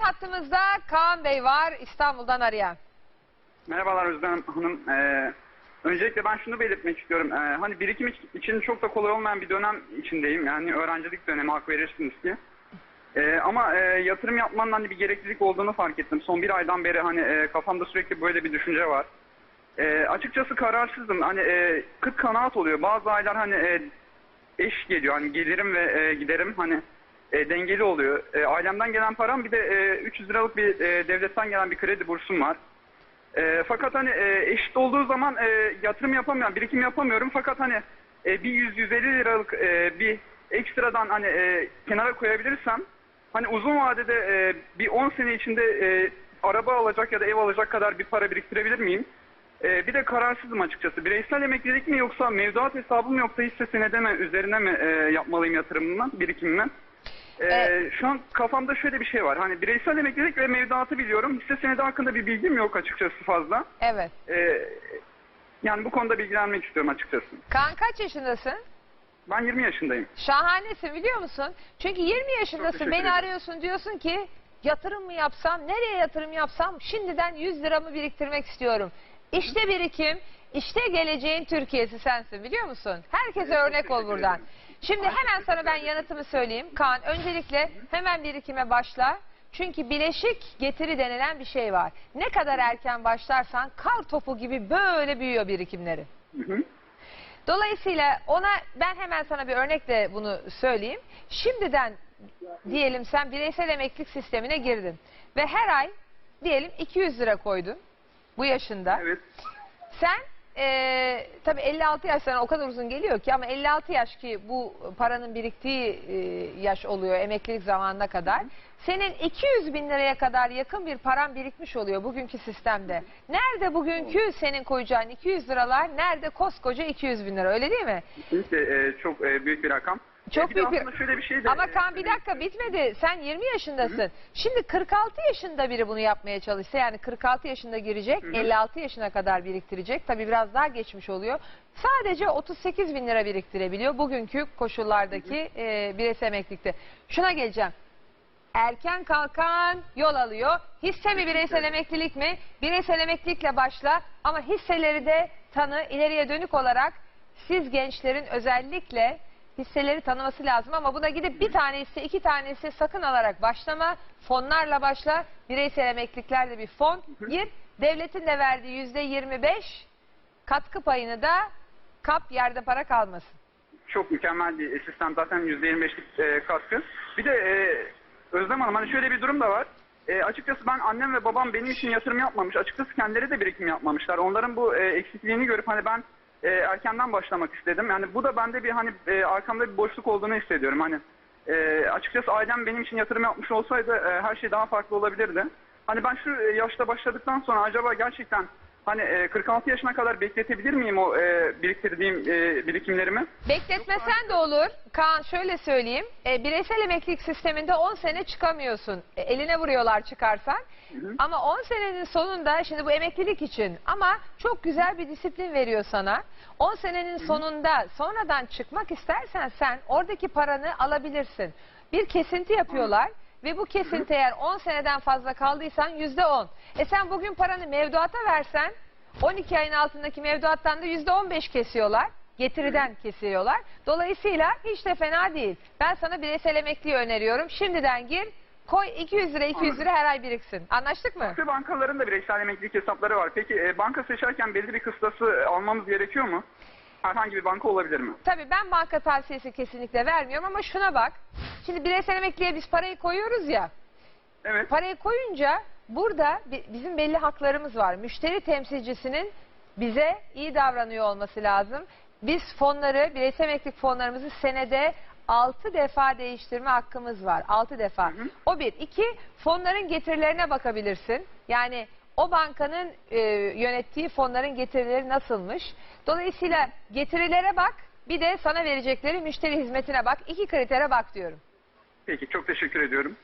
hattımızda Kaan Bey var İstanbul'dan arayan. Merhabalar Özlem Hanım. Ee, öncelikle ben şunu belirtmek istiyorum. Ee, hani birikim iç- için çok da kolay olmayan bir dönem içindeyim. Yani öğrencilik dönemi hak verirsiniz ki. Ee, ama e, yatırım yapmanın hani bir gereklilik olduğunu fark ettim. Son bir aydan beri hani e, kafamda sürekli böyle bir düşünce var. Ee, açıkçası kararsızım. Hani e, kıt kanaat oluyor. Bazı aylar hani e, eş geliyor. Hani gelirim ve e, giderim hani e, dengeli oluyor. E, ailemden gelen param bir de e, 300 liralık bir e, devletten gelen bir kredi bursum var. E, fakat hani e, eşit olduğu zaman e, yatırım yapamıyorum, birikim yapamıyorum. Fakat hani e, bir 100-150 liralık e, bir ekstradan hani e, kenara koyabilirsem hani uzun vadede e, bir 10 sene içinde e, araba alacak ya da ev alacak kadar bir para biriktirebilir miyim? E, bir de kararsızım açıkçası. Bireysel emeklilik mi yoksa mevduat hesabı mı yoksa hisse senede mi üzerine mi e, yapmalıyım yatırımımı, birikimimi? E, E- şu an kafamda şöyle bir şey var. Hani bireysel emeklilik ve mevduatı biliyorum. Hisse senedi hakkında bir bilgim yok açıkçası fazla. Evet. Ee, yani bu konuda bilgilenmek istiyorum açıkçası. Kaan kaç yaşındasın? Ben 20 yaşındayım. Şahanesin biliyor musun? Çünkü 20 Çok yaşındasın beni arıyorsun diyorsun ki yatırım mı yapsam nereye yatırım yapsam şimdiden 100 liramı biriktirmek istiyorum. İşte birikim işte geleceğin Türkiye'si sensin biliyor musun? Herkese Evet, örnek ol buradan. ederim. Şimdi hemen sana ben yanıtımı söyleyeyim. Kaan öncelikle hemen birikime başla. Çünkü bileşik getiri denilen bir şey var. Ne kadar erken başlarsan kar topu gibi böyle büyüyor birikimleri. Hı hı. Dolayısıyla ona ben hemen sana bir örnekle bunu söyleyeyim. Şimdiden diyelim sen bireysel emeklilik sistemine girdin ve her ay diyelim 200 lira koydun bu yaşında. Evet. Sen eee tabii 56 yaş sana o kadar uzun geliyor ki ama 56 yaş ki bu paranın biriktiği eee, yaş oluyor emeklilik zamanına kadar. Senin 200 bin liraya kadar yakın bir paran birikmiş oluyor bugünkü sistemde. Nerede bugünkü senin koyacağın 200 liralar, nerede koskoca 200 bin lira öyle değil mi? Kesinlikle e, çok e, büyük bir rakam. Çok büyük bir... şöyle bir şey de... Ama Kaan bir dakika bitmedi. Sen 20 yaşındasın. Şimdi 46 yaşında biri bunu yapmaya çalışsa yani 46 yaşında girecek, Hı hı. 56 yaşına kadar biriktirecek. Tabii biraz daha geçmiş oluyor. Sadece 38 bin lira biriktirebiliyor bugünkü koşullardaki e, bireysel emeklilikte. Şuna geleceğim. Erken kalkan yol alıyor. Hisse mi bireysel emeklilik mi? Bireysel emeklilikle başla ama hisseleri de tanı ileriye dönük olarak siz gençlerin özellikle hisseleri tanıması lazım ama buna gidip bir tane hisse iki tane hisse sakın alarak başlama. Fonlarla başla. Bireysel emekliliklerde bir fon gir. Devletin de verdiği yüzde 25 katkı payını da kap yerde para kalmasın. Çok mükemmel bir sistem zaten %25'lik e, katkı. Bir de e, Özlem Hanım hani şöyle bir durum da var. E, açıkçası ben annem ve babam benim için yatırım yapmamış. Açıkçası kendileri de birikim yapmamışlar. Onların bu e, eksikliğini görüp hani ben e, erkenden başlamak istedim. Yani bu da bende bir hani e, arkamda bir boşluk olduğunu hissediyorum. Hani e, açıkçası ailem benim için yatırım yapmış olsaydı e, her şey daha farklı olabilirdi. Hani ben şu e, yaşta başladıktan sonra acaba gerçekten hani e, 46 yaşına kadar bekletebilir miyim o e, biriktirdiğim e, birikimlerimi? Bekletmesen de olur. Kaan şöyle söyleyeyim. E, bireysel emeklilik sisteminde 10 sene çıkamıyorsun. E, eline vuruyorlar çıkarsan. hı. Ama 10 senenin sonunda şimdi bu emeklilik için ama çok güzel bir disiplin veriyor sana. 10 senenin sonunda sonradan çıkmak istersen sen oradaki paranı alabilirsin. Bir kesinti yapıyorlar. Ve bu kesinti eğer 10 seneden fazla kaldıysan yüzde 10. E sen bugün paranı mevduata versen 12 ayın altındaki mevduattan da yüzde 15 kesiyorlar. Getiriden kesiyorlar. Dolayısıyla hiç de fena değil. Ben sana bireysel emekliyi öneriyorum. Şimdiden gir. Koy 200 lira 200 lira her ay biriksin. Anlaştık mı? Ve bankaların da bireysel emeklilik hesapları var. Peki e, banka seçerken belli bir kıstası almamız gerekiyor mu? Herhangi bir banka olabilir mi? Tabii ben banka tavsiyesi kesinlikle vermiyorum ama şuna bak. Şimdi bireysel emekliye biz parayı koyuyoruz ya. Evet. Parayı koyunca burada bi- bizim belli haklarımız var. Müşteri temsilcisinin bize iyi davranıyor olması lazım. Biz fonları, bireysel emeklilik fonlarımızı senede 6 defa değiştirme hakkımız var. 6 defa. hı. O bir. İki, fonların getirilerine bakabilirsin. Yani o bankanın e, yönettiği fonların getirileri nasılmış? Dolayısıyla getirilere bak, bir de sana verecekleri müşteri hizmetine bak. İki kritere bak diyorum. Peki çok teşekkür ediyorum.